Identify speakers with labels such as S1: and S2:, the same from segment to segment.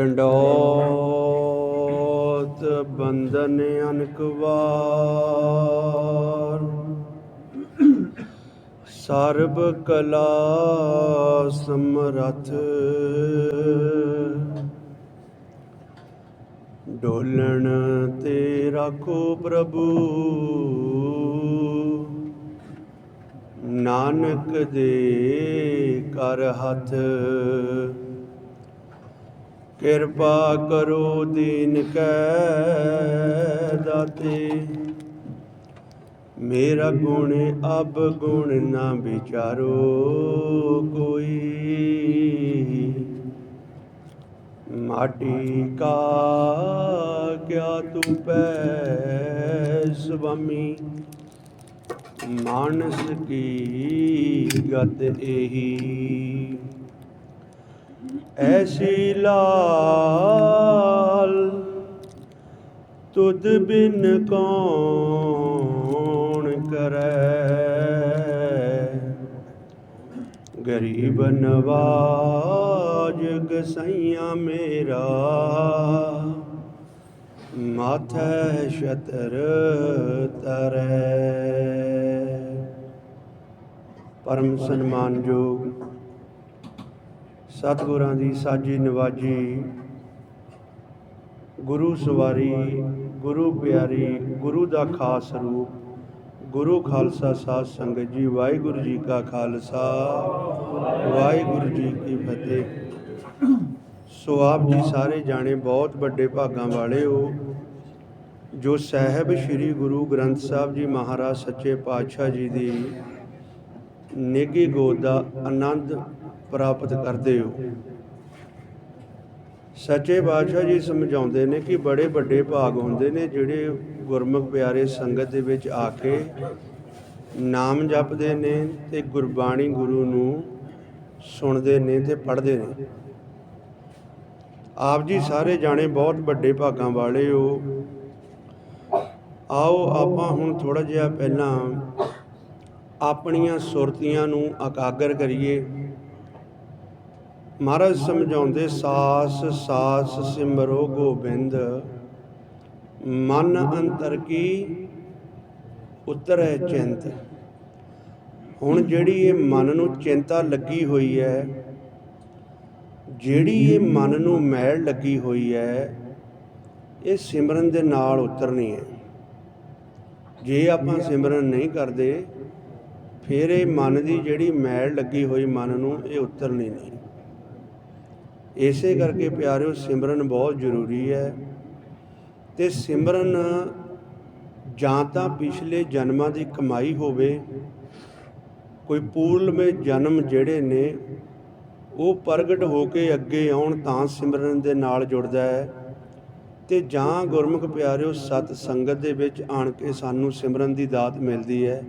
S1: ਡੰਡੋਤ ਬੰਦਨ ਅਨਕ ਵਾਰ। ਸਰਬ ਕਲਾ ਸਮਰਥ। ਡੋਲਣ ਤੇ ਰੱਖੋ ਪ੍ਰਭੂ। ਨਾਨਕ ਦੇ ਕਰ ਹੱਥ। ਕਿਰਪਾ ਕਰੋ ਦੀਨ ਕੈ ਦਾਤੇ। ਮੇਰਾ ਗੁਣ ਅਬ ਗੁਣ ਨਾ ਵਿਚਾਰੋ ਕੋਈ। ਮਾਟੀ ਕਾ ਕਿਆ ਤੂੰ ਪੈ ਸੁਆਮੀ। ਮਾਨਸ ਕੀ ਗਤ ਇਹੀ ਐਸੀ ਲਾਲ ਤੁਧ ਬਿਨ ਕੌਣ ਕਰੈ ਗਰੀਬ ਨਵਾਜ ਗਸਈਆ ਮੇਰਾ ਮਾਥੈ ਛਤਰ ਤਰੈ ਪਰਮ ਸਨਮਾਨਯੋਗ ਸਤਿਗੁਰਾਂ ਦੀ ਸਾਜੀ ਨਿਵਾਜ਼ੀ, ਗੁਰੂ ਸਵਾਰੀ, ਗੁਰੂ ਪਿਆਰੀ, ਗੁਰੂ ਦਾ ਖਾਸ ਰੂਪ, ਗੁਰੂ ਖਾਲਸਾ ਸਾਧ ਸੰਗਤ ਜੀ, ਵਾਹਿਗੁਰੂ ਜੀ ਕਾ ਖਾਲਸਾ, ਵਾਹਿਗੁਰੂ ਜੀ ਕੀ ਫਤਿਹ। ਸੋ ਆਪ ਜੀ ਸਾਰੇ ਜਾਣੇ ਬਹੁਤ ਵੱਡੇ ਭਾਗਾਂ ਵਾਲੇ ਹੋ, ਜੋ ਸਾਹਿਬ ਸ੍ਰੀ ਗੁਰੂ ਗ੍ਰੰਥ ਸਾਹਿਬ ਜੀ ਮਹਾਰਾਜ ਸੱਚੇ ਪਾਤਸ਼ਾਹ ਜੀ ਦੀ ਨੇਗੀ ਗੋਦ ਦਾ ਆਨੰਦ ਪ੍ਰਾਪਤ ਕਰਦੇ ਹੋ। ਸੱਚੇ ਬਾਦਸ਼ਾਹ ਜੀ ਸਮਝਾਉਂਦੇ ਨੇ ਕਿ ਬੜੇ ਵੱਡੇ ਭਾਗ ਹੁੰਦੇ ਨੇ ਜਿਹੜੇ ਗੁਰਮੁਖ ਪਿਆਰੇ ਸੰਗਤ ਦੇ ਵਿੱਚ ਆ ਕੇ ਨਾਮ ਜਪਦੇ ਨੇ ਤੇ ਗੁਰਬਾਣੀ ਗੁਰੂ ਨੂੰ ਸੁਣਦੇ ਨੇ ਤੇ ਪੜ੍ਹਦੇ ਨੇ। ਆਪ ਜੀ ਸਾਰੇ ਜਾਣੇ ਬਹੁਤ ਵੱਡੇ ਭਾਗਾਂ ਵਾਲੇ ਹੋ। ਆਓ ਆਪਾਂ ਹੁਣ ਥੋੜਾ ਜਿਹਾ ਪਹਿਲਾਂ ਆਪਣੀਆਂ ਸੁਰਤੀਆਂ ਨੂੰ ਇਕਾਗਰ ਕਰੀਏ। ਮਹਾਰਾਜ ਸਮਝਾਉਂਦੇ, ਸਾਸ ਸਾਸ ਸਿਮਰੋ ਗੋਬਿੰਦ, ਮਨ ਅੰਤਰ ਕੀ ਉਤਰੈ ਚਿੰਤ। ਹੁਣ ਜਿਹੜੀ ਇਹ ਮਨ ਨੂੰ ਚਿੰਤਾ ਲੱਗੀ ਹੋਈ ਹੈ, ਜਿਹੜੀ ਇਹ ਮਨ ਨੂੰ ਮੈਲ ਲੱਗੀ ਹੋਈ ਹੈ, ਇਹ ਸਿਮਰਨ ਦੇ ਨਾਲ ਉਤਰਨੀ ਹੈ। ਜੇ ਆਪਾਂ ਸਿਮਰਨ ਨਹੀਂ ਕਰਦੇ, ਫਿਰ ਇਹ ਮਨ ਦੀ ਜਿਹੜੀ ਮੈਲ ਲੱਗੀ ਹੋਈ ਮਨ ਨੂੰ ਇਹ ਉਤਰਨੀ ਨਹੀਂ। ਇਸੇ ਕਰਕੇ ਪਿਆਰਿਓ, ਸਿਮਰਨ ਬਹੁਤ ਜ਼ਰੂਰੀ ਹੈ। ਤੇ ਸਿਮਰਨ ਜਾਂ ਤਾਂ ਪਿਛਲੇ ਜਨਮਾਂ ਦੀ ਕਮਾਈ ਹੋਵੇ, ਕੋਈ ਪੂਰਲਮੇ ਜਨਮ ਜਿਹੜੇ ਨੇ, ਉਹ ਪ੍ਰਗਟ ਹੋ ਕੇ ਅੱਗੇ ਆਉਣ ਤਾਂ ਸਿਮਰਨ ਦੇ ਨਾਲ ਜੁੜਦਾ ਹੈ। ਤੇ ਜਾਂ ਗੁਰਮੁਖ ਪਿਆਰਿਓ, ਸਤ ਸੰਗਤ ਦੇ ਵਿੱਚ ਆਣ ਕੇ ਸਾਨੂੰ ਸਿਮਰਨ ਦੀ ਦਾਤ ਮਿਲਦੀ ਹੈ।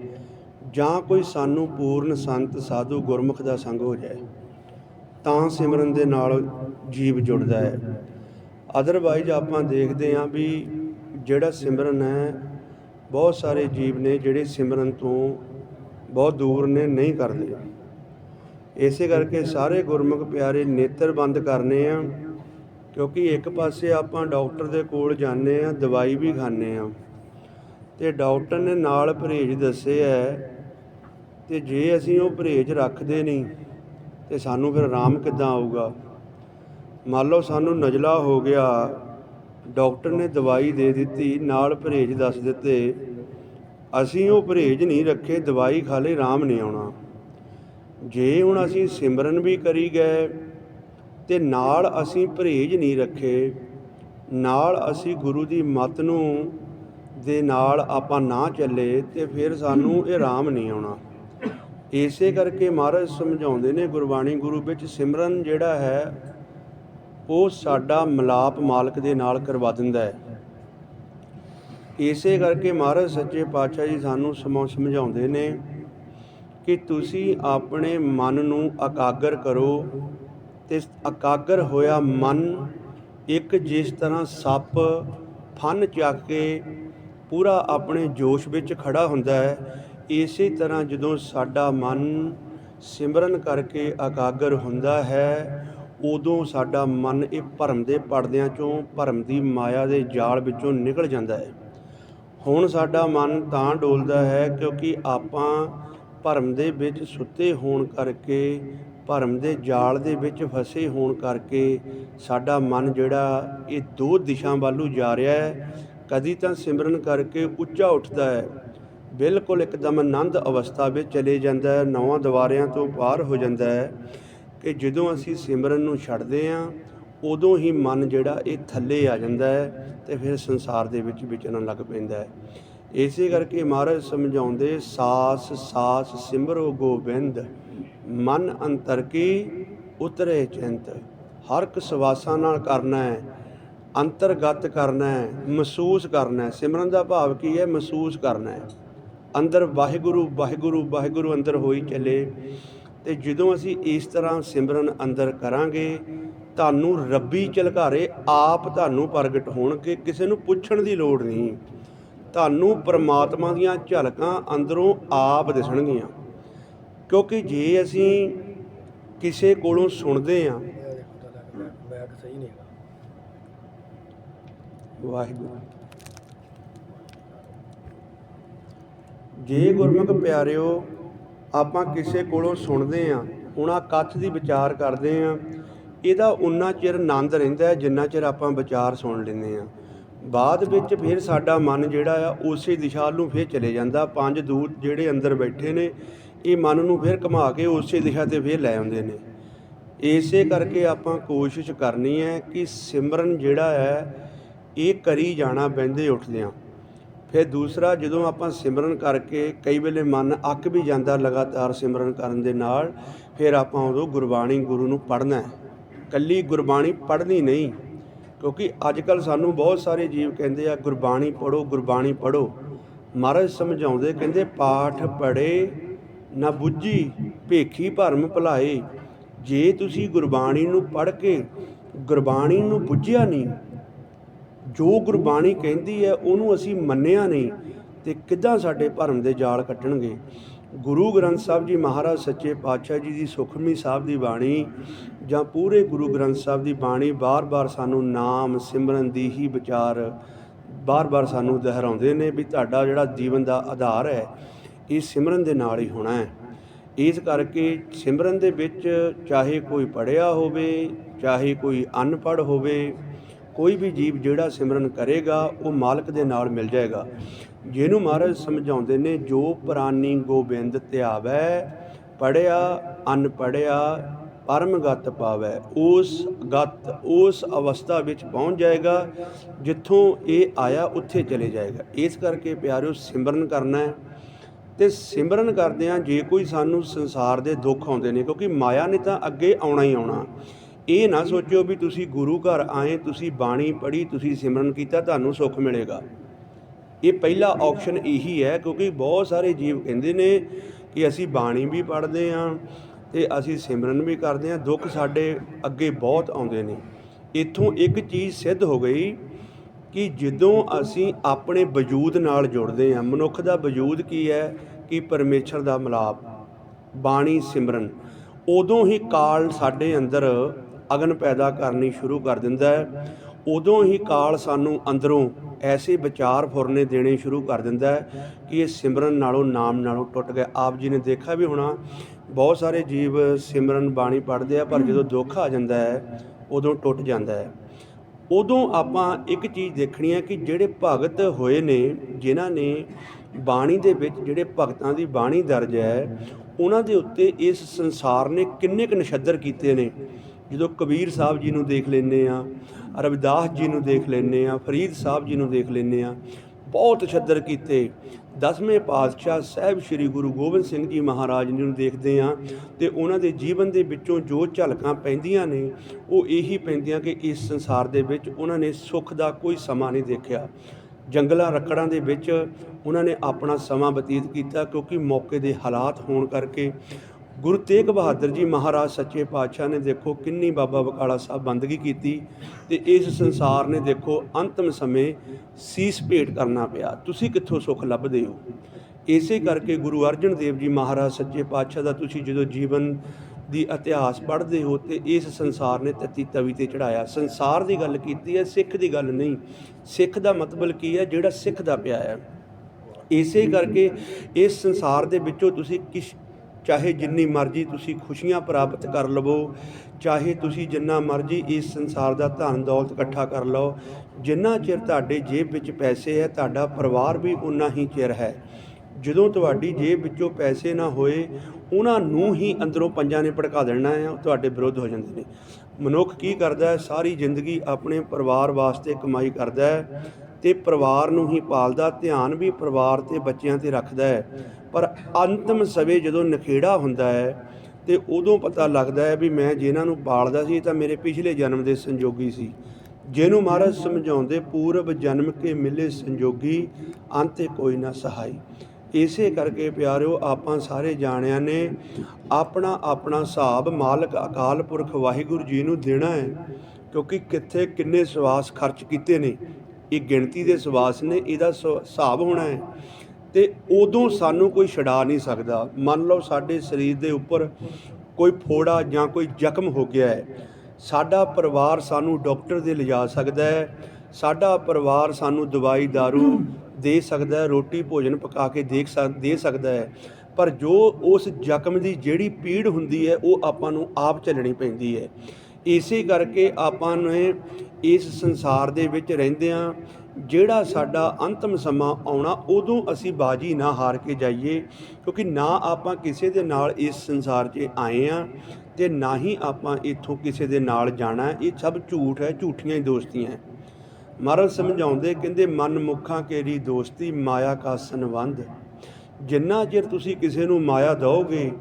S1: ਜਾਂ ਕੋਈ ਸਾਨੂੰ ਪੂਰਨ ਸੰਤ, ਸਾਧੂ ਗੁਰਮੁਖ ਦਾ ਸੰਗ ਹੋ ਜਾਏ। ਤਾਂ ਸਿਮਰਨ ਦੇ ਨਾਲ ਜੀਵ ਜੁੜਦਾ ਹੈ। ਅਦਰਵਾਈਜ਼ ਆਪਾਂ ਦੇਖਦੇ ਹਾਂ ਵੀ ਜਿਹੜਾ ਸਿਮਰਨ ਹੈ, ਬਹੁਤ ਸਾਰੇ ਜੀਵ ਨੇ ਜਿਹੜੇ ਸਿਮਰਨ ਤੋਂ ਬਹੁਤ ਦੂਰ ਨੇ, ਨਹੀਂ ਕਰਦੇ। ਇਸੇ ਕਰਕੇ ਸਾਰੇ ਗੁਰਮੁਖ ਪਿਆਰੇ ਨੇਤਰ ਬੰਦ ਕਰਨੇ ਆ, ਕਿਉਂਕਿ ਇੱਕ ਪਾਸੇ ਆਪਾਂ ਡਾਕਟਰ ਦੇ ਕੋਲ ਜਾਂਦੇ ਆ ਦਵਾਈ ਵੀ ਖਾਂਦੇ ਆ ਤੇ ਡਾਕਟਰ ਨੇ ਨਾਲ ਪਰਹੇਜ਼ ਦੱਸਿਆ ਹੈ, ਤੇ ਜੇ ਅਸੀਂ ਉਹ ਪਰਹੇਜ਼ ਰੱਖਦੇ ਨਹੀਂ ਤੇ ਸਾਨੂੰ ਫਿਰ ਆਰਾਮ ਕਿੱਦਾਂ ਆਊਗਾ? ਮੰਨ ਲਓ ਸਾਨੂੰ ਨਜ਼ਲਾ ਹੋ ਗਿਆ, ਡਾਕਟਰ ਨੇ ਦਵਾਈ ਦੇ ਦਿੱਤੀ, ਨਾਲ ਪਰਹੇਜ਼ ਦੱਸ ਦਿੱਤੇ। ਅਸੀਂ ਉਹ ਪਰਹੇਜ਼ ਨਹੀਂ ਰੱਖੇ, ਦਵਾਈ ਖਾ ਲਈ, ਆਰਾਮ ਨਹੀਂ ਆਉਣਾ। ਜੇ ਹੁਣ ਅਸੀਂ ਸਿਮਰਨ ਵੀ ਕਰੀ ਗਏ, ਤੇ ਨਾਲ ਅਸੀਂ ਪਰਹੇਜ਼ ਨਹੀਂ ਰੱਖੇ, ਨਾਲ ਅਸੀਂ ਗੁਰੂ ਦੀ ਮੱਤ ਨੂੰ, ਦੇ ਨਾਲ ਆਪਾਂ ਨਾ ਚੱਲੇ, ਤੇ ਫਿਰ ਸਾਨੂੰ ਇਹ ਆਰਾਮ ਨਹੀਂ ਆਉਣਾ। ਇਸੇ ਕਰਕੇ ਮਹਾਰਾਜ ਸਮਝਾਉਂਦੇ ਨੇ ਗੁਰਬਾਣੀ ਗੁਰੂ ਵਿੱਚ ਸਿਮਰਨ ਜਿਹੜਾ ਹੈ, ਉਹ ਸਾਡਾ ਮਲਾਪ ਮਾਲਕ ਦੇ ਨਾਲ ਕਰਵਾ ਦਿੰਦਾ ਹੈ। ਇਸੇ ਕਰਕੇ ਮਹਾਰਾਜ ਸੱਚੇ ਪਾਤਸ਼ਾਹ ਜੀ ਸਾਨੂੰ ਸਮਾ, ਸਮਝਾਉਂਦੇ ਨੇ ਕਿ ਤੁਸੀਂ ਆਪਣੇ ਮਨ ਨੂੰ ਇਕਾਗਰ ਕਰੋ ਤੇ ਇਕਾਗਰ ਹੋਇਆ ਮਨ ਇੱਕ ਜਿਸ ਤਰ੍ਹਾਂ ਸੱਪ ਫਨ ਚੱਕ ਕੇ ਪੂਰਾ ਆਪਣੇ ਜੋਸ਼ ਵਿੱਚ ਖੜਾ ਹੁੰਦਾ ਹੈ ਇਸੇ ਤਰ੍ਹਾਂ ਜਦੋਂ ਸਾਡਾ ਮਨ ਸਿਮਰਨ ਕਰਕੇ ਇਕਾਗਰ ਹੁੰਦਾ ਹੈ, ਉਦੋਂ ਸਾਡਾ ਮਨ ਇਹ ਭਰਮ ਦੇ ਪਰਦਿਆਂ ਚੋਂ, ਭਰਮ ਦੀ ਮਾਇਆ ਦੇ ਜਾਲ ਵਿੱਚੋਂ ਨਿਕਲ ਜਾਂਦਾ ਹੈ। ਹੁਣ ਸਾਡਾ ਮਨ ਤਾਂ ਡੋਲਦਾ ਹੈ ਕਿਉਂਕਿ ਆਪਾਂ ਭਰਮ ਦੇ ਵਿੱਚ ਸੁੱਤੇ ਹੋਣ ਕਰਕੇ, ਭਰਮ ਦੇ ਜਾਲ ਦੇ ਵਿੱਚ ਫਸੇ ਹੋਣ ਕਰਕੇ ਸਾਡਾ ਮਨ ਜਿਹੜਾ ਇਹ ਦੋ ਦਿਸ਼ਾ ਵੱਲੋਂ ਜਾ ਰਿਹਾ ਹੈ। ਕਦੀ ਤਾਂ ਸਿਮਰਨ ਕਰਕੇ ਉੱਚਾ ਉੱਠਦਾ ਹੈ ਬਿਲਕੁਲ ਇੱਕਦਮ ਆਨੰਦ ਅਵਸਥਾ ਵਿੱਚ ਚਲੇ ਜਾਂਦਾ ਹੈ, ਨੌਵਾਂ ਦੁਆਰਿਆਂ ਤੋਂ ਪਾਰ ਹੋ ਜਾਂਦਾ ਹੈ ਕਿ ਜਦੋਂ ਅਸੀਂ ਸਿਮਰਨ ਨੂੰ ਛੱਡਦੇ ਹਾਂ, ਉਦੋਂ ਹੀ ਮਨ ਜਿਹੜਾ ਇਹ ਥੱਲੇ ਆ ਜਾਂਦਾ ਹੈ ਤੇ ਫਿਰ ਸੰਸਾਰ ਦੇ ਵਿੱਚ ਵਿਚਰਨ ਲੱਗ ਪੈਂਦਾ ਹੈ। ਇਸੇ ਕਰਕੇ ਮਹਾਰਾਜ ਸਮਝਾਉਂਦੇ, ਸਾਸ ਸਾਸ ਸਿਮਰੋ ਗੋਬਿੰਦ, ਮਨ ਅੰਤਰ ਕੀ ਉਤਰੇ ਚਿੰਤ। ਹਰ ਇੱਕ ਸਵਾਸਾਂ ਨਾਲ ਕਰਨਾ ਹੈ, ਅੰਤਰਗਤ ਕਰਨਾ ਹੈ, ਮਹਿਸੂਸ ਕਰਨਾ ਹੈ। ਸਿਮਰਨ ਦਾ ਭਾਵ ਕੀ ਹੈ? ਮਹਿਸੂਸ ਕਰਨਾ ਹੈ। ਅੰਦਰ ਵਾਹਿਗੁਰੂ ਵਾਹਿਗੁਰੂ ਵਾਹਿਗੁਰੂ ਅੰਦਰ ਹੋਈ ਚੱਲੇ। ਤੇ ਜਦੋਂ ਅਸੀਂ ਇਸ ਤਰ੍ਹਾਂ ਸਿਮਰਨ ਅੰਦਰ ਕਰਾਂਗੇ ਤੁਹਾਨੂੰ ਰੱਬੀ ਝਲਕਾਰੇ ਆਪ ਤੁਹਾਨੂੰ ਪ੍ਰਗਟ ਹੋਣਗੇ ਕਿਸੇ ਨੂੰ ਪੁੱਛਣ ਦੀ ਲੋੜ ਨਹੀਂ। ਤੁਹਾਨੂੰ ਪ੍ਰਮਾਤਮਾ ਦੀਆਂ ਝਲਕਾਂ ਅੰਦਰੋਂ ਆਪ ਦਿਸਣਗੀਆਂ। ਕਿਉਂਕਿ ਜੇ ਅਸੀਂ ਕਿਸੇ ਕੋਲੋਂ ਸੁਣਦੇ
S2: ਹੈਗਾ।
S1: ਵਾਹਿਗੁਰੂ। ਜੇ ਗੁਰਮੁਖ ਪਿਆਰਿਓ, ਆਪਾਂ ਕਿਸੇ ਕੋਲੋਂ ਸੁਣਦੇ ਆ, ਉਹਨਾਂ ਕੱਥ ਦੀ ਵਿਚਾਰ ਕਰਦੇ ਆ, ਇਹਦਾ ਉਨਾ ਚਿਰ ਆਨੰਦ ਰਹਿੰਦਾ ਹੈ ਜਿੰਨਾ ਚਿਰ ਆਪਾਂ ਵਿਚਾਰ ਸੁਣ ਲੈਂਦੇ ਆ। ਬਾਅਦ ਵਿੱਚ ਫਿਰ ਸਾਡਾ ਮਨ ਜਿਹੜਾ ਆ, ਉਸੇ ਦਿਸ਼ਾ ਨੂੰ ਫਿਰ ਚਲੇ ਜਾਂਦਾ। ਪੰਜ ਦੂਤ ਜਿਹੜੇ ਅੰਦਰ ਬੈਠੇ ਨੇ, ਇਹ ਮਨ ਨੂੰ ਫਿਰ ਘੁਮਾ ਕੇ ਉਸੇ ਦਿਸ਼ਾ ਤੇ ਫਿਰ ਲੈ ਆਉਂਦੇ ਨੇ। ਇਸੇ ਕਰਕੇ ਆਪਾਂ ਕੋਸ਼ਿਸ਼ ਕਰਨੀ ਹੈ ਕਿ ਸਿਮਰਨ ਜਿਹੜਾ ਹੈ, ਇਹ ਕਰੀ ਜਾਣਾ, ਬਹਿੰਦੇ ਉੱਠਦਿਆਂ। ਫਿਰ ਦੂਸਰਾ, ਜਦੋਂ ਆਪਾਂ ਸਿਮਰਨ ਕਰਕੇ ਕਈ ਵੇਲੇ ਮਨ ਅੱਕ ਵੀ ਜਾਂਦਾ ਲਗਾਤਾਰ ਸਿਮਰਨ ਕਰਨ ਦੇ ਨਾਲ, ਫਿਰ ਆਪਾਂ ਉਦੋਂ ਗੁਰਬਾਣੀ ਗੁਰੂ ਨੂੰ ਪੜ੍ਹਨਾ ਹੈ। ਕੱਲੀ ਗੁਰਬਾਣੀ ਪੜ੍ਹਨੀ ਨਹੀਂ, ਕਿਉਂਕਿ ਅੱਜ ਕੱਲ ਸਾਨੂੰ ਬਹੁਤ ਸਾਰੇ ਜੀਵ ਕਹਿੰਦੇ ਆ, ਗੁਰਬਾਣੀ ਪੜੋ ਗੁਰਬਾਣੀ ਪੜੋ ਮਹਾਰਾਜ ਸਮਝਾਉਂਦੇ ਕਹਿੰਦੇ, ਪਾਠ ਪੜੇ ਨਾ ਬੁੱਝੀ, ਭੇਖੀ ਭਰਮ ਭੁਲਾਏ। ਜੇ ਤੁਸੀਂ ਗੁਰਬਾਣੀ ਨੂੰ ਪੜ੍ਹ ਕੇ ਗੁਰਬਾਣੀ ਨੂੰ ਬੁੱਝਿਆ ਨਹੀਂ ਜੋ ਗੁਰਬਾਣੀ ਕਹਿੰਦੀ ਹੈ, ਉਹਨੂੰ ਅਸੀਂ ਮੰਨਿਆ ਨਹੀਂ ਤੇ ਕਿੱਦਾਂ ਸਾਡੇ ਭਰਮ ਦੇ ਜਾਲ ਕੱਟਣਗੇ? ਗੁਰੂ ਗ੍ਰੰਥ ਸਾਹਿਬ ਜੀ ਮਹਾਰਾਜ ਸੱਚੇ ਪਾਤਸ਼ਾਹ ਜੀ ਦੀ ਸੁਖਮਨੀ ਸਾਹਿਬ ਦੀ ਬਾਣੀ ਜਾਂ ਪੂਰੇ ਗੁਰੂ ਗ੍ਰੰਥ ਸਾਹਿਬ ਦੀ ਬਾਣੀ ਬਾਰ-ਬਾਰ ਸਾਨੂੰ ਨਾਮ, ਸਿਮਰਨ ਦੀ ਹੀ ਵਿਚਾਰ ਬਾਰ-ਬਾਰ ਸਾਨੂੰ ਦੁਹਰਾਉਂਦੇ ਨੇ ਵੀ ਤੁਹਾਡਾ ਜਿਹੜਾ ਜੀਵਨ ਦਾ ਆਧਾਰ ਹੈ, ਇਹ ਸਿਮਰਨ ਦੇ ਨਾਲ ਹੀ ਹੋਣਾ ਹੈ। ਇਸ ਕਰਕੇ ਸਿਮਰਨ ਦੇ ਵਿੱਚ ਚਾਹੇ ਕੋਈ ਪੜਿਆ ਹੋਵੇ, ਚਾਹੇ ਕੋਈ ਅਨਪੜ੍ਹ ਹੋਵੇ ਕੋਈ ਵੀ ਜੀਵ ਜਿਹੜਾ ਸਿਮਰਨ ਕਰੇਗਾ, ਉਹ ਮਾਲਕ ਦੇ ਨਾਲ ਮਿਲ ਜਾਏਗਾ। ਜਿਹਨੂੰ ਮਹਾਰਾਜ ਸਮਝਾਉਂਦੇ ਨੇ, ਜੋ ਪ੍ਰਾਨੀ ਗੋਬਿੰਦ ਧਿਆਵੈ ਪੜਿਆ ਅਨਪੜਿਆ ਪਰਮਗਤ ਪਾਵੈ, ਉਸ ਗਤ, ਉਸ ਅਵਸਥਾ ਵਿੱਚ ਪਹੁੰਚ ਜਾਏਗਾ, ਜਿੱਥੋਂ ਇਹ ਆਇਆ, ਉੱਥੇ ਚਲੇ ਜਾਏਗਾ। ਇਸ ਕਰਕੇ ਪਿਆਰਿਓ, ਸਿਮਰਨ ਕਰਨਾ ਹੈ। ਤੇ ਸਿਮਰਨ ਕਰਦਿਆਂ ਜੇ ਕੋਈ ਸਾਨੂੰ ਸੰਸਾਰ ਦੇ ਦੁੱਖ ਆਉਂਦੇ ਨੇ, ਕਿਉਂਕਿ ਮਾਇਆ ਨੇ ਤਾਂ ਅੱਗੇ ਆਉਣਾ ਹੀ ਆਉਣਾ। ਇਹ ਨਾ ਸੋਚਿਓ ਵੀ ਤੁਸੀਂ ਗੁਰੂ ਘਰ ਆਏ, ਤੁਸੀਂ ਬਾਣੀ ਪੜ੍ਹੀ, ਤੁਸੀਂ ਸਿਮਰਨ ਕੀਤਾ, ਤੁਹਾਨੂੰ ਸੁੱਖ ਮਿਲੇਗਾ। ਇਹ ਪਹਿਲਾ ਆਪਸ਼ਨ ਇਹੀ ਹੈ, ਕਿਉਂਕਿ ਬਹੁਤ ਸਾਰੇ ਜੀਵ ਕਹਿੰਦੇ ਨੇ ਕਿ ਅਸੀਂ ਬਾਣੀ ਵੀ ਪੜ੍ਹਦੇ ਹਾਂ ਤੇ ਅਸੀਂ ਸਿਮਰਨ ਵੀ ਕਰਦੇ ਹਾਂ, ਦੁੱਖ ਸਾਡੇ ਅੱਗੇ ਬਹੁਤ ਆਉਂਦੇ ਨੇ। ਇੱਥੋਂ ਇੱਕ ਚੀਜ਼ ਸਿੱਧ ਹੋ ਗਈ ਕਿ ਜਦੋਂ ਅਸੀਂ ਆਪਣੇ ਵਜੂਦ ਨਾਲ ਜੁੜਦੇ ਹਾਂ, ਮਨੁੱਖ ਦਾ ਵਜੂਦ ਕੀ ਹੈ? ਕਿ ਪਰਮੇਸ਼ਰ ਦਾ ਮਿਲਾਪ, ਬਾਣੀ ਸਿਮਰਨ। ਉਦੋਂ ਹੀ ਕਾਲ ਸਾਡੇ ਅੰਦਰ ਅਗਨ ਪੈਦਾ ਕਰਨੀ ਸ਼ੁਰੂ ਕਰ ਦਿੰਦਾ ਹੈ। ਉਦੋਂ ਹੀ ਕਾਲ ਸਾਨੂੰ ਅੰਦਰੋਂ ਐਸੇ ਵਿਚਾਰ ਫੁਰਨੇ ਦੇਣੇ ਸ਼ੁਰੂ ਕਰ ਦਿੰਦਾ ਹੈ ਕਿ ਇਹ ਸਿਮਰਨ ਨਾਲੋਂ ਨਾਮ ਨਾਲੋਂ ਟੁੱਟ ਗਿਆ। ਆਪ ਜੀ ਨੇ ਦੇਖਿਆ ਵੀ ਹੋਣਾ, ਬਹੁਤ ਸਾਰੇ ਜੀਵ ਸਿਮਰਨ ਬਾਣੀ ਪੜ੍ਹਦੇ ਆ, ਪਰ ਜਦੋਂ ਦੁੱਖ ਆ ਜਾਂਦਾ ਹੈ, ਉਦੋਂ ਟੁੱਟ ਜਾਂਦਾ ਹੈ। ਉਦੋਂ ਆਪਾਂ ਇੱਕ ਚੀਜ਼ ਦੇਖਣੀ ਹੈ ਕਿ ਜਿਹੜੇ ਭਗਤ ਹੋਏ ਨੇ, ਜਿਨ੍ਹਾਂ ਨੇ ਬਾਣੀ ਦੇ ਵਿੱਚ ਜਿਹੜੇ ਭਗਤਾਂ ਦੀ ਬਾਣੀ ਦਰਜ ਹੈ, ਉਹਨਾਂ ਦੇ ਉੱਤੇ ਇਸ ਸੰਸਾਰ ਨੇ ਕਿੰਨੇ ਕੁ ਨਛੱਦਰ ਕੀਤੇ ਨੇ। ਜਦੋਂ ਕਬੀਰ ਸਾਹਿਬ ਜੀ ਨੂੰ ਦੇਖ ਲੈਂਦੇ ਆ ਰਵਿਦਾਸ ਜੀ ਨੂੰ ਦੇਖ ਲੈਂਦੇ ਆ ਫਰੀਦ ਸਾਹਿਬ ਜੀ ਨੂੰ ਦੇਖ ਲੈਂਦੇ ਆ ਬਹੁਤ ਛੱਦਰ ਕੀਤੇ। ਦਸਵੇਂ ਪਾਤਸ਼ਾਹ ਸਾਹਿਬ ਸ੍ਰੀ ਗੁਰੂ ਗੋਬਿੰਦ ਸਿੰਘ ਜੀ ਮਹਾਰਾਜ ਜੀ ਨੂੰ ਦੇਖਦੇ ਆ ਤੇ ਉਹਨਾਂ ਦੇ ਜੀਵਨ ਦੇ ਵਿੱਚੋਂ ਜੋ ਝਲਕਾਂ ਪੈਂਦੀਆਂ ਨੇ, ਉਹ ਇਹੀ ਪੈਂਦੀਆਂ ਕਿ ਇਸ ਸੰਸਾਰ ਦੇ ਵਿੱਚ ਉਹਨਾਂ ਨੇ ਸੁੱਖ ਦਾ ਕੋਈ ਸਮਾਂ ਨਹੀਂ ਦੇਖਿਆ। ਜੰਗਲਾਂ ਰੱਕੜਾਂ ਦੇ ਵਿੱਚ ਉਹਨਾਂ ਨੇ ਆਪਣਾ ਸਮਾਂ ਬਤੀਤ ਕੀਤਾ ਕਿਉਂਕਿ ਮੌਕੇ ਦੇ ਹਾਲਾਤ ਹੋਣ ਕਰਕੇ ਗੁਰੂ ਤੇਗ ਬਹਾਦਰ ਜੀ ਮਹਾਰਾਜ ਸੱਚੇ ਪਾਤਸ਼ਾਹ ਨੇ ਦੇਖੋ ਕਿੰਨੀ ਬਾਬਾ ਬਕਾਲਾ ਸਾਹਿਬ ਬੰਦਗੀ ਕੀਤੀ ਤੇ ਇਸ ਸੰਸਾਰ ਨੇ ਦੇਖੋ ਅੰਤਮ ਸਮੇਂ ਸੀਸ ਭੇਟ ਕਰਨਾ ਪਿਆ। ਤੁਸੀਂ ਕਿੱਥੋਂ ਸੁੱਖ ਲੱਭਦੇ ਹੋ? ਇਸੇ ਕਰਕੇ ਗੁਰੂ ਅਰਜਨ ਦੇਵ ਜੀ ਮਹਾਰਾਜ ਸੱਚੇ ਪਾਤਸ਼ਾਹ ਦਾ ਤੁਸੀਂ ਜਦੋਂ ਜੀਵਨ ਦੀ ਇਤਿਹਾਸ ਪੜ੍ਹਦੇ ਹੋ ਤੇ ਇਸ ਸੰਸਾਰ ਨੇ ਤਤੀ ਤਵੀ ਤੇ ਚੜਾਇਆ ਸੰਸਾਰ ਦੀ ਗੱਲ ਕੀਤੀ ਹੈ, ਸਿੱਖ ਦੀ ਗੱਲ ਨਹੀਂ। ਸਿੱਖ ਦਾ ਮਤਲਬ ਕੀ ਹੈ, ਜਿਹੜਾ ਸਿੱਖ ਦਾ ਪਿਆ ਹੈ। ਇਸੇ ਕਰਕੇ ਇਸ ਸੰਸਾਰ ਦੇ ਵਿੱਚੋਂ ਤੁਸੀਂ ਕਿਸ ਚਾਹੇ ਜਿੰਨੀ ਮਰਜ਼ੀ ਤੁਸੀਂ ਖੁਸ਼ੀਆਂ ਪ੍ਰਾਪਤ ਕਰ ਲਵੋ, ਚਾਹੇ ਤੁਸੀਂ ਜਿੰਨਾ ਮਰਜ਼ੀ ਇਸ ਸੰਸਾਰ ਦਾ ਧਨ ਦੌਲਤ ਇਕੱਠਾ ਕਰ ਲਓ, ਜਿੰਨਾ ਚਿਰ ਤੁਹਾਡੇ ਜੇਬ ਵਿੱਚ ਪੈਸੇ ਹੈ, ਤੁਹਾਡਾ ਪਰਿਵਾਰ ਵੀ ਉਨਾ ਹੀ ਚਿਰ ਹੈ। ਜਦੋਂ ਤੁਹਾਡੀ ਜੇਬ ਵਿੱਚੋਂ ਪੈਸੇ ਨਾ ਹੋਏ, ਉਹਨਾਂ ਨੂੰ ਹੀ ਅੰਦਰੋਂ ਪੰਜਾਂ ਨੇ ਭੜਕਾ ਦੇਣਾ ਹੈ ਉਹ ਤੁਹਾਡੇ ਵਿਰੁੱਧ ਹੋ ਜਾਂਦੇ ਨੇ। ਮਨੁੱਖ ਕੀ ਕਰਦਾ ਹੈ, ਸਾਰੀ ਜ਼ਿੰਦਗੀ ਆਪਣੇ ਪਰਿਵਾਰ ਵਾਸਤੇ ਕਮਾਈ ਕਰਦਾ ਹੈ ਤੇ ਪਰਿਵਾਰ ਨੂੰ ਹੀ ਪਾਲਦਾ, ਧਿਆਨ ਵੀ ਪਰਿਵਾਰ ਤੇ ਬੱਚਿਆਂ ਤੇ ਰੱਖਦਾ ਹੈ। ਪਰ ਅੰਤਮ ਸਵੇ ਜਦੋਂ ਨਖੇੜਾ ਹੁੰਦਾ ਹੈ ਤੇ ਉਦੋਂ ਪਤਾ ਲੱਗਦਾ ਹੈ ਵੀ ਮੈਂ ਜਿਨ੍ਹਾਂ ਨੂੰ ਪਾਲਦਾ ਸੀ ਤਾਂ ਮੇਰੇ ਪਿਛਲੇ ਜਨਮ ਦੇ ਸੰਜੋਗੀ ਸੀ। ਜਿਹਨੂੰ ਮਹਾਰਾਜ ਸਮਝਾਉਂਦੇ, ਪੂਰਬ ਜਨਮ ਕੇ ਮਿਲੇ ਸੰਜੋਗੀ, ਅੰਤੇ ਕੋਈ ਨਾ ਸਹਾਈ। ਇਸੇ ਕਰਕੇ ਪਿਆਰਿਓ, ਆਪਾਂ ਸਾਰੇ ਜਾਣਿਆਂ ਨੇ ਆਪਣਾ ਆਪਣਾ ਹਿਸਾਬ ਮਾਲਕ, ਅਕਾਲ ਪੁਰਖ ਵਾਹਿਗੁਰੂ ਜੀ ਨੂੰ ਦੇਣਾ ਹੈ, ਕਿਉਂਕਿ ਕਿੱਥੇ ਕਿੰਨੇ ਸਵਾਸ ਖਰਚ ਕੀਤੇ ਨੇ। ਇਹ ਗਿਣਤੀ ਦੇ ਸਵਾਸ ਨੇ, ਇਹਦਾ ਸ- ਹਿਸਾਬ ਹੋਣਾ ਹੈ। ਤੇ ਉਦੋਂ ਸਾਨੂੰ ਕੋਈ ਛਡਾ ਨਹੀਂ ਸਕਦਾ। ਮੰਨ ਲਓ ਸਾਡੇ ਸਰੀਰ ਦੇ ਉੱਪਰ ਕੋਈ ਫੋੜਾ ਜਾਂ ਕੋਈ ਜ਼ਖਮ ਹੋ ਗਿਆ ਹੈ, ਸਾਡਾ ਪਰਿਵਾਰ ਸਾਨੂੰ ਡਾਕਟਰ ਦੇ ਲਿਜਾ ਸਕਦਾ ਹੈ, ਸਾਡਾ ਪਰਿਵਾਰ ਸਾਨੂੰ ਦਵਾਈ दारू ਦੇ ਸਕਦਾ ਹੈ, ਰੋਟੀ, ਭੋਜਨ ਪਕਾ ਕੇ ਦੇਖ ਸਕ, ਦੇ ਸਕਦਾ ਹੈ। ਪਰ ਜੋ ਉਸ ਜ਼ਖਮ ਦੀ ਜਿਹੜੀ ਪੀੜ ਹੁੰਦੀ ਹੈ, ਉਹ ਆਪਾਂ ਨੂੰ ਆਪ ਝੱਲਣੀ ਪੈਂਦੀ ਹੈ। ਇਸੇ ਕਰਕੇ ਆਪਾਂ ਨੇ ਇਸ ਸੰਸਾਰ ਦੇ ਵਿੱਚ ਰਹਿੰਦੇ ਰਹਿੰਦਿਆਂ ਜਿਹੜਾ ਸਾਡਾ ਅੰਤਮ ਸਮਾਂ ਆਉਣਾ, ਉਦੋਂ ਅਸੀਂ ਬਾਜੀ ਨਾ ਹਾਰ ਕੇ ਜਾਈਏ, ਕਿਉਂਕਿ ਨਾ ਆਪਾਂ ਕਿਸੇ ਦੇ ਨਾਲ ਇਸ ਸੰਸਾਰ 'ਚ ਆਏ ਆ ਤੇ ਨਾ ਹੀ ਆਪਾਂ ਇੱਥੋਂ ਕਿਸੇ ਦੇ ਨਾਲ ਜਾਣਾ। ਇਹ ਸਭ ਝੂਠ ਹੈ, ਝੂਠੀਆਂ ਹੀ ਦੋਸਤੀਆਂ ਹੈ। ਮਹਾਰਾਜ ਸਮਝਾਉਂਦੇ, ਕਹਿੰਦੇ, ਮਨ ਮੁੱਖਾਂ ਕੇਰੀ ਦੋਸਤੀ, ਮਾਇਆ ਕਾ ਸੰਬੰਧ। ਜਿੰਨਾ ਚਿਰ ਤੁਸੀਂ ਕਿਸੇ ਨੂੰ ਮਾਇਆ ਦਿਓਗੇ,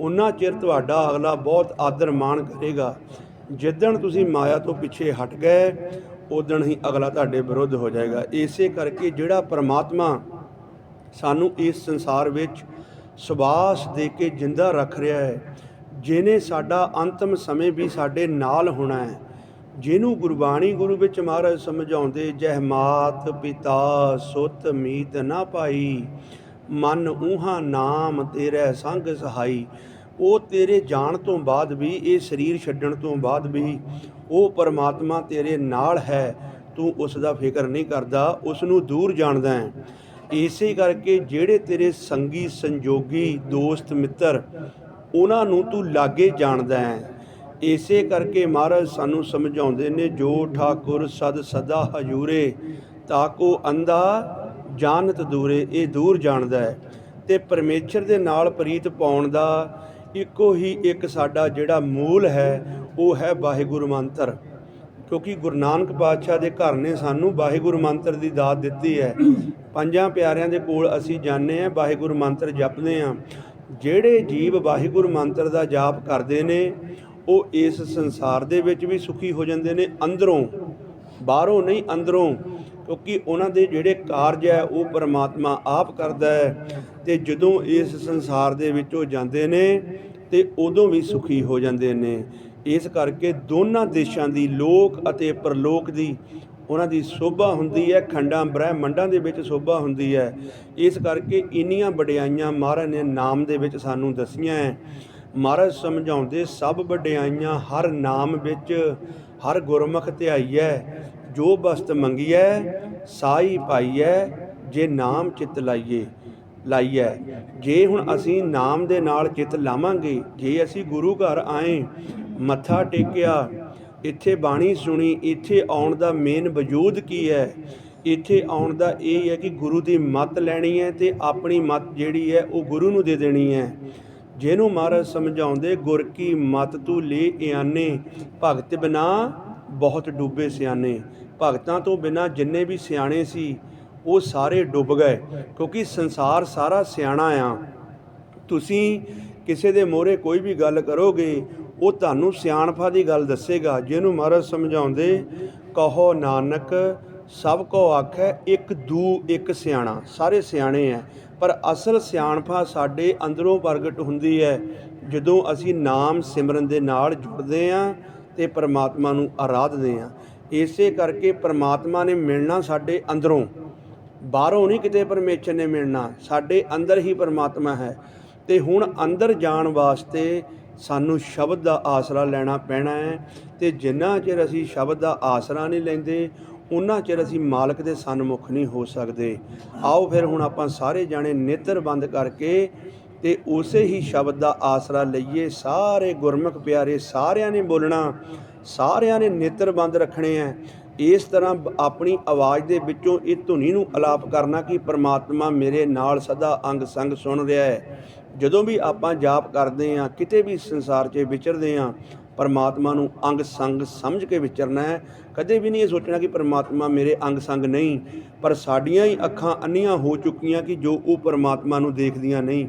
S1: ਉਨਾ ਚਿਰ ਤੁਹਾਡਾ ਅਗਲਾ ਬਹੁਤ ਆਦਰ ਮਾਣ ਕਰੇਗਾ। ਜਿੱਦਣ ਤੁਸੀਂ ਮਾਇਆ ਤੋਂ ਪਿੱਛੇ ਹਟ ਗਏ ਉਦਣ ਹੀ ਅਗਲਾ ਤੁਹਾਡੇ ਵਿਰੁੱਧ ਹੋ ਜਾਏਗਾ। ਇਸੇ ਕਰਕੇ ਜਿਹੜਾ ਪਰਮਾਤਮਾ ਸਾਨੂੰ ਇਸ ਸੰਸਾਰ ਵਿੱਚ ਸੁਭਾਸ ਦੇ ਕੇ ਜਿੰਦਾ ਰੱਖ ਰਿਹਾ ਹੈ ਜਿਨੇ ਸਾਡਾ ਅੰਤਮ ਸਮੇਂ ਵੀ ਸਾਡੇ ਨਾਲ ਹੋਣਾ ਹੈ, ਜਿਹਨੂੰ ਗੁਰਬਾਣੀ ਗੁਰੂ ਵਿੱਚ ਮਹਾਰਾਜ ਸਮਝਾਉਂਦੇ, ਜਹ ਮਾਤ ਪਿਤਾ ਸੁਤ ਮੀਤ ਨਾ ਪਾਈ, ਮਨ ਉਹਾਂ ਨਾਮ ਤੇਰੇ ਸੰਗ ਸਹਾਈ। ਉਹ ਤੇਰੇ ਜਾਣ ਤੋਂ ਬਾਅਦ ਵੀ, ਇਹ ਸਰੀਰ ਛੱਡਣ ਤੋਂ ਬਾਅਦ ਵੀ ਉਹ ਪਰਮਾਤਮਾ ਤੇਰੇ ਨਾਲ ਹੈ, ਤੂੰ ਉਸ ਦਾ ਫਿਕਰ ਨਹੀਂ ਕਰਦਾ, ਉਸ ਨੂੰ ਦੂਰ ਜਾਣਦਾ ਹੈ। ਇਸੇ ਕਰਕੇ ਜਿਹੜੇ ਤੇਰੇ ਸੰਗੀ, ਸੰਜੋਗੀ, ਦੋਸਤ, ਮਿੱਤਰ, ਉਹਨਾਂ ਨੂੰ ਤੂੰ ਲਾਗੇ ਜਾਣਦਾ ਹੈ। ਇਸੇ ਕਰਕੇ ਮਹਾਰਾਜ ਸਾਨੂੰ ਸਮਝਾਉਂਦੇ ਨੇ, ਜੋ ਠਾਕੁਰ ਸਦ ਸਦਾ ਹਜੂਰੇ, ਤਾਕੋ ਅੰਦਾ ਜਾਣਤ ਦੂਰੇ, ਇਹ ਦੂਰ ਜਾਣਦਾ ਹੈ। ਤੇ ਪਰਮੇਸ਼ਰ ਦੇ ਨਾਲ ਪ੍ਰੀਤ ਪਾਉਣ ਦਾ ਇੱਕੋ ਹੀ ਇੱਕ ਸਾਡਾ ਜਿਹੜਾ ਮੂਲ ਹੈ, ਉਹ ਹੈ ਵਾਹਿਗੁਰੂ ਮੰਤਰ। ਕਿਉਂਕਿ ਗੁਰੂ ਨਾਨਕ ਪਾਤਸ਼ਾਹ ਦੇ ਘਰ ਨੇ ਸਾਨੂੰ ਵਾਹਿਗੁਰੂ ਮੰਤਰ ਦੀ ਦਾਤ ਦਿੱਤੀ ਹੈ। ਪੰਜਾਂ ਪਿਆਰਿਆਂ ਦੇ ਕੋਲ ਅਸੀਂ ਜਾਂਦੇ ਹਾਂ, ਵਾਹਿਗੁਰੂ ਮੰਤਰ ਜਪਦੇ ਹਾਂ। ਜਿਹੜੇ ਜੀਵ ਵਾਹਿਗੁਰੂ ਮੰਤਰ ਦਾ ਜਾਪ ਕਰਦੇ ਨੇ, ਉਹ ਇਸ ਸੰਸਾਰ ਦੇ ਵਿੱਚ ਵੀ ਸੁਖੀ ਹੋ ਜਾਂਦੇ ਨੇ, ਅੰਦਰੋਂ। ਬਾਹਰੋਂ ਨਹੀਂ, ਅੰਦਰੋਂ। ਕਿਉਂਕਿ ਉਹਨਾਂ ਦੇ ਜਿਹੜੇ ਕਾਰਜ ਹੈ, ਉਹ ਪਰਮਾਤਮਾ ਆਪ ਕਰਦਾ ਹੈ। ਤੇ ਜਦੋਂ ਇਸ ਸੰਸਾਰ ਦੇ ਵਿੱਚੋਂ ਜਾਂਦੇ ਨੇ ਤੇ ਉਦੋਂ ਵੀ ਸੁਖੀ ਹੋ ਜਾਂਦੇ ਨੇ। ਇਸ ਕਰਕੇ ਦੋਨਾਂ ਦੇਸ਼ਾਂ ਦੀ ਲੋਕ ਅਤੇ ਪਰਲੋਕ ਦੀ ਉਹਨਾਂ ਦੀ ਸੋਭਾ ਹੁੰਦੀ ਹੈ, ਖੰਡਾਂ, ਬ੍ਰਹਿਮੰਡਾਂ ਦੇ ਵਿੱਚ ਸੋਭਾ ਹੁੰਦੀ ਹੈ। ਇਸ ਕਰਕੇ ਇੰਨੀਆਂ ਵਡਿਆਈਆਂ ਮਹਾਰਾਜ ਨੇ ਨਾਮ ਦੇ ਵਿੱਚ ਸਾਨੂੰ ਦਸੀਆਂ ਹੈ। ਮਹਾਰਾਜ ਸਮਝਾਉਂਦੇ, ਸਭ ਵਡਿਆਈਆਂ ਹਰ ਨਾਮ ਵਿੱਚ ਹਰ ਗੁਰਮੁਖ ਧਿਆਈਐ ਜੋ ਬਸਤ ਮੰਗੀਐ, ਸਾਈ ਪਾਈਐ, ਜੇ ਨਾਮ ਚਿਤ ਲਾਈਏ। ਲਾਈ ਹੈ। ਜੇ ਹੁਣ ਅਸੀਂ ਨਾਮ ਦੇ ਨਾਲ ਚਿਤ ਲਾਵਾਂਗੇ, ਜੇ ਅਸੀਂ ਗੁਰੂ ਘਰ ਆਏ, ਮੱਥਾ ਟੇਕਿਆ, ਇੱਥੇ ਬਾਣੀ ਸੁਣੀ, ਇੱਥੇ ਆਉਣ ਦਾ ਮੇਨ ਵਜੂਦ ਕੀ ਹੈ? ਇੱਥੇ ਆਉਣ ਦਾ ਇਹ ਹੈ ਕਿ ਗੁਰੂ ਦੀ ਮੱਤ ਲੈਣੀ ਹੈ ਤੇ ਆਪਣੀ ਮੱਤ ਜਿਹੜੀ ਹੈ ਉਹ ਗੁਰੂ ਨੂੰ ਦੇ ਦੇਣੀ ਹੈ। ਜਿਹਨੂੰ ਮਹਾਰਾਜ ਸਮਝਾਉਂਦੇ, ਗੁਰ ਕੀ ਮਤ ਤੂੰ ਲੈ ਇਆਨੇ, ਭਗਤ ਬਿਨਾ ਬਹੁਤ ਡੁੱਬੇ ਸਿਆਣੇ। ਭਗਤਾਂ ਤੋਂ ਬਿਨਾ ਜਿੰਨੇ ਵੀ ਸਿਆਣੇ ਸੀ ਉਹ ਸਾਰੇ ਡੁੱਬ ਗਏ, ਕਿਉਂਕਿ ਸੰਸਾਰ ਸਾਰਾ ਸਿਆਣਾ ਆ। ਤੁਸੀਂ ਕਿਸੇ ਦੇ ਮੋਹਰੇ ਕੋਈ ਵੀ ਗੱਲ ਕਰੋਗੇ, ਉਹ ਤੁਹਾਨੂੰ ਸਿਆਣਫਾ ਦੀ ਗੱਲ ਦੱਸੇਗਾ, ਜਿਹਨੂੰ ਮਹਾਰਾਜ ਸਮਝਾਉਂਦੇ, ਕਹੋ ਨਾਨਕ, ਸਭ ਕੋ ਆਖੈ, ਇੱਕ ਦੂ, ਇੱਕ ਸਿਆਣਾ। ਸਾਰੇ ਸਿਆਣੇ ਆ ਪਰ ਅਸਲ ਸਿਆਣਫਾ ਸਾਡੇ ਅੰਦਰੋਂ ਪ੍ਰਗਟ ਹੁੰਦੀ ਹੈ ਜਦੋਂ ਅਸੀਂ ਨਾਮ ਸਿਮਰਨ ਦੇ ਨਾਲ ਜੁੜਦੇ ਆਂ ਤੇ ਪਰਮਾਤਮਾ ਨੂੰ ਆਰਾਧਦੇ ਆਂ। ਇਸੇ ਕਰਕੇ ਪਰਮਾਤਮਾ ਨੇ ਮਿਲਣਾ ਸਾਡੇ ਅੰਦਰੋਂ। ਬਾਹਰੋਂ ਨਹੀਂ ਕਿਤੇ ਪਰਮੇਸ਼ਰ ਨੇ ਮਿਲਣਾ, ਸਾਡੇ ਅੰਦਰ ਹੀ ਪਰਮਾਤਮਾ ਹੈ। ਤੇ ਹੁਣ ਅੰਦਰ ਜਾਣ ਵਾਸਤੇ ਸਾਨੂੰ ਸ਼ਬਦ ਦਾ ਆਸਰਾ ਲੈਣਾ ਪੈਣਾ ਹੈ। ਤੇ ਜਿੰਨਾ ਚਿਰ ਅਸੀਂ ਸ਼ਬਦ ਦਾ ਆਸਰਾ ਨਹੀਂ ਲੈਂਦੇ ਉਹਨਾਂ ਚਿਰ ਅਸੀਂ ਮਾਲਕ ਦੇ ਸਨਮੁਖ ਨਹੀਂ ਹੋ ਸਕਦੇ। ਆਓ ਫਿਰ ਹੁਣ ਆਪਾਂ ਸਾਰੇ ਜਾਣੇ ਨੇਤਰ ਬੰਦ ਕਰਕੇ ਤੇ ਉਸੇ ਹੀ ਸ਼ਬਦ ਦਾ ਆਸਰਾ ਲਈਏ। ਸਾਰੇ ਗੁਰਮੁਖ ਪਿਆਰੇ, ਸਾਰਿਆਂ ਨੇ ਬੋਲਣਾ, ਸਾਰਿਆਂ ਨੇ ਨੇਤਰ ਬੰਦ ਰੱਖਣੇ ਆ ਇਸ ਤਰ੍ਹਾਂ ਆਪਣੀ ਆਵਾਜ਼ ਦੇ ਵਿੱਚੋਂ ਇਹ ਧੁਨੀ ਨੂੰ ਅਲਾਪ ਕਰਨਾ ਕਿ ਪ੍ਰਮਾਤਮਾ ਮੇਰੇ ਨਾਲ ਸਦਾ ਅੰਗ ਸੰਗ ਸੁਣ ਰਿਹਾ ਹੈ। ਜਦੋਂ ਵੀ ਆਪਾਂ ਜਾਪ ਕਰਦੇ ਆ ਕਿਤੇ ਵੀ ਸੰਸਾਰ 'ਚ ਵਿਚਰਦੇ ਆ ਪਰਮਾਤਮਾ ਨੂੰ ਅੰਗ ਸੰਗ ਸਮਝ ਕੇ ਵਿਚਰਨਾ ਹੈ। ਕਦੇ ਵੀ ਨਹੀਂ ਇਹ ਸੋਚਣਾ ਕਿ ਪਰਮਾਤਮਾ ਮੇਰੇ ਅੰਗ ਸੰਗ ਨਹੀਂ, ਪਰ ਸਾਡੀਆਂ ਹੀ ਅੱਖਾਂ ਅੰਨੀਆਂ ਹੋ ਚੁੱਕੀਆਂ ਕਿ ਜੋ ਉਹ ਪਰਮਾਤਮਾ ਨੂੰ ਦੇਖਦੀਆਂ ਨਹੀਂ।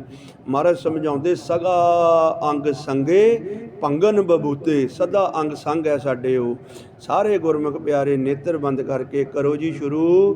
S1: ਮਹਾਰਾਜ ਸਮਝਾਉਂਦੇ, ਸਗਾ ਅੰਗ ਸੰਗੇ, ਪੰਗਨ ਬਬੂਤੇ, ਸਦਾ ਅੰਗ ਸੰਗ ਹੈ ਸਾਡੇ ਉਹ। ਸਾਰੇ ਗੁਰਮੁਖ ਪਿਆਰੇ ਨੇਤਰ ਬੰਦ ਕਰਕੇ ਕਰੋ ਜੀ ਸ਼ੁਰੂ।